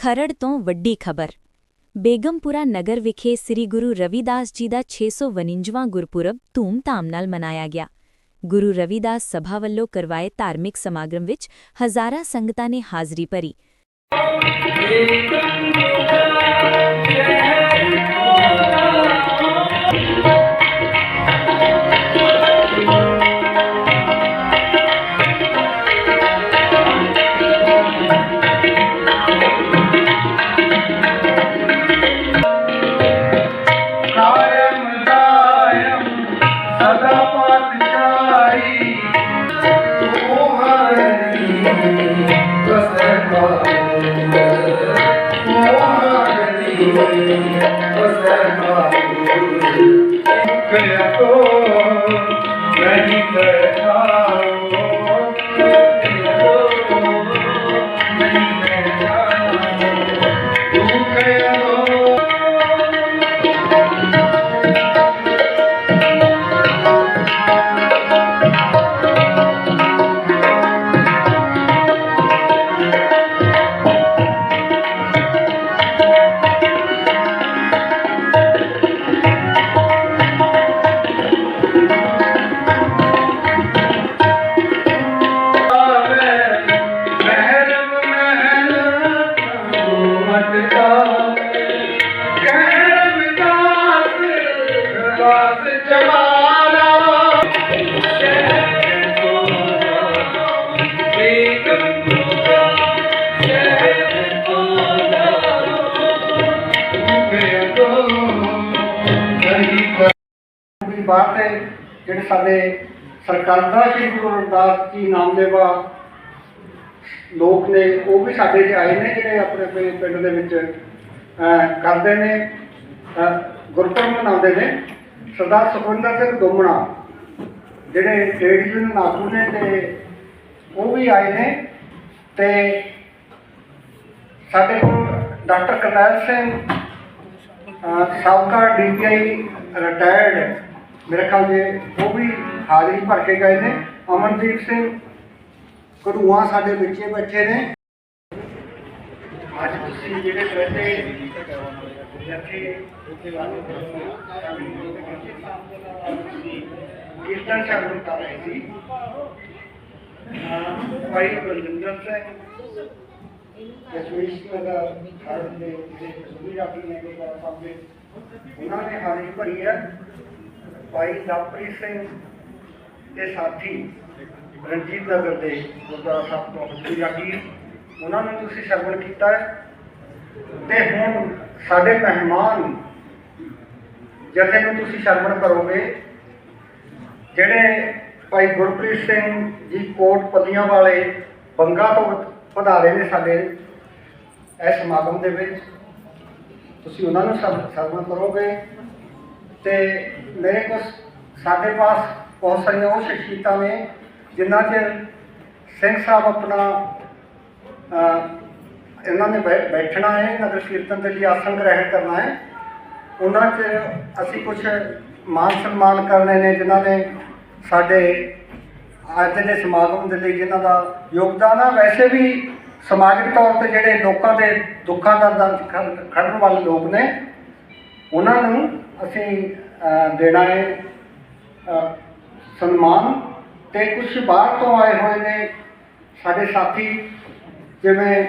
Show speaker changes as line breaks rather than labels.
ਖਰੜ ਤੋਂ ਵੱਡੀ ਖਬਰ। ਬੇਗਮਪੁਰਾ ਨਗਰ ਵਿਖੇ ਸ੍ਰੀ ਗੁਰੂ ਰਵਿਦਾਸ ਜੀ ਦਾ 649ਵਾਂ ਗੁਰਪੁਰਬ ਧੂਮ-ਧਾਮ ਨਾਲ ਮਨਾਇਆ ਗਿਆ। ਗੁਰੂ ਰਵਿਦਾਸ ਸਭਾ ਵੱਲੋਂ ਕਰਵਾਏ ਧਾਰਮਿਕ ਸਮਾਗਮ ਵਿੱਚ ਹਜ਼ਾਰਾਂ ਸੰਗਤਾਂ ਨੇ ਹਾਜ਼ਰੀ ਭਰੀ।
ਹਰੀ ਵਸੈ ਬਾਹਰ ਦੇ ਜਿਹੜੇ ਸਾਡੇ ਸਰਕਾਰਦਾ ਸ਼੍ਰੀ ਗੁਰੂ ਰਵਿਦਾਸ ਜੀ ਨਾਮਦੇਵਾ ਲੋਕ ਨੇ ਉਹ ਵੀ ਸਾਡੇ 'ਚ ਆਏ ਨੇ ਜਿਹੜੇ ਆਪਣੇ ਆਪਣੇ ਪਿੰਡ ਦੇ ਵਿੱਚ ਕਰਦੇ ਨੇ ਗੁਰਪੁਰਬ ਮਨਾਉਂਦੇ ਨੇ ਸਰਦਾਰ ਸੁਖਵਿੰਦਰ ਸਿੰਘ ਡੋਮਣਾ ਜਿਹੜੇ ਟ੍ਰੇਡ ਯੂਨੀਅਨ ਆਗੂ ਨੇ ਤੇ ਉਹ ਵੀ ਆਏ ਨੇ ਤੇ ਸਾਡੇ ਕੋਲ ਡਾਕਟਰ ਕਰਨੈਲ ਸਿੰਘ ਅਹ, ਸਾਬਕਾ ਡੀਪੀਆਈ ਰਿਟਾਇਰਡ ਮੇਰੇ ਖਿਆਲ ਦੇ ਉਹ ਵੀ ਹਾਜ਼ਰੀ ਭਰ ਕੇ ਗਏ ਨੇ। ਅਮਨਦੀਪ ਸਿੰਘ ਕਢੂਆ ਸਾਡੇ ਵਿੱਚੇ ਬੈਠੇ ਨੇ। ਅੱਜ ਤੁਸੀਂ ਜਿਹੜੇ ਬੈਠੇ ਇੱਥੇ ਕੀਰਤਨ ਸ਼ਾਮਲ ਕਰ ਰਹੇ ਸੀ। ਭਾਈ ਬਲਜਿੰਦਰ ਸਿੰਘ। ਜਸਵੀਸ਼ ਦਾ ਹਰ ਦੇ ਜਿਹੜੇ ਸੁਭੀ ਰਾਖੀ ਨੇ ਉਹਨਾਂ ਨੇ ਹਾਜ਼ਰੀ ਭਰੀ ਹੈ। ਭਾਈ ਲਵਪ੍ਰੀਤ ਸਿੰਘ ਦੇ ਸਾਥੀ ਰਣਜੀਤ ਨਗਰ ਦੇ ਗੁਰਦੁਆਰਾ ਸਾਹਿਬ ਤੋਂ ਸੁਭੀ ਰਾਖੀ ਉਹਨਾਂ ਨੂੰ ਤੁਸੀਂ ਸ਼ਰਵਣ ਕੀਤਾ ਹੈ। ਤੇ ਹੁਣ ਸਾਡੇ ਮਹਿਮਾਨ ਜਥੇ ਨੂੰ ਤੁਸੀਂ ਸ਼ਰਵਣ ਕਰੋਗੇ, ਜਿਹੜੇ ਭਾਈ ਗੁਰਪ੍ਰੀਤ ਸਿੰਘ ਜੀ ਕੋਟ ਪੱਲੀਆਂ ਵਾਲੇ ਬੰਗਾ ਤੋਂ ਪਧਾਰੇ ਨੇ ਸਾਡੇ ਇਸ ਸਮਾਗਮ ਦੇ ਵਿੱਚ, ਤੁਸੀਂ ਉਹਨਾਂ ਨੂੰ ਸਰ- ਸਰਵਣ ਕਰੋਗੇ। ਤੇ ਮੇਰੇ ਕੋਲ ਸਾਡੇ ਪਾਸ ਬਹੁਤ ਸਾਰੀਆਂ ਉਹ ਸ਼ਖਸੀਅਤਾਂ ਨੇ ਜਿਨ੍ਹਾਂ 'ਚ ਸਿੰਘ ਸਾਹਿਬ ਆਪਣਾ ਇਹਨਾਂ ਨੇ ਬੈ- ਬੈਠਣਾ ਹੈ ਨਗਰ ਕੀਰਤਨ ਦੇ ਲਈ ਆਸਣ ਗ੍ਰਹਿਣ ਕਰਨਾ ਹੈ, ਉਹਨਾਂ 'ਚ ਅਸੀਂ ਕੁਝ ਮਾਨ ਸਨਮਾਨ ਕਰਨੇ ਨੇ, ਜਿਨ੍ਹਾਂ ਨੇ ਸਾਡੇ ਅੱਜ ਦੇ ਸਮਾਗਮ ਦੇ ਲਈ ਜਿਨ੍ਹਾਂ ਦਾ ਯੋਗਦਾਨ ਆ। ਵੈਸੇ ਵੀ ਸਮਾਜਿਕ ਤੌਰ ਤੇ ਜਿਹੜੇ ਲੋਕਾਂ ਦੇ ਦੁੱਖਾਂ ਦਾ 'ਚ ਖੜ- ਖੜਨ ਵਾਲੇ ਲੋਕ ਨੇ ਉਹਨਾਂ ਨੂੰ ਅਸੀਂ ਦੇਣਾ ਹੈ ਸਨਮਾਨ ਅਤੇ ਕੁਝ ਬਾਹਰ ਤੋਂ ਆਏ ਹੋਏ ਨੇ ਸਾਡੇ ਸਾਥੀ, ਜਿਵੇਂ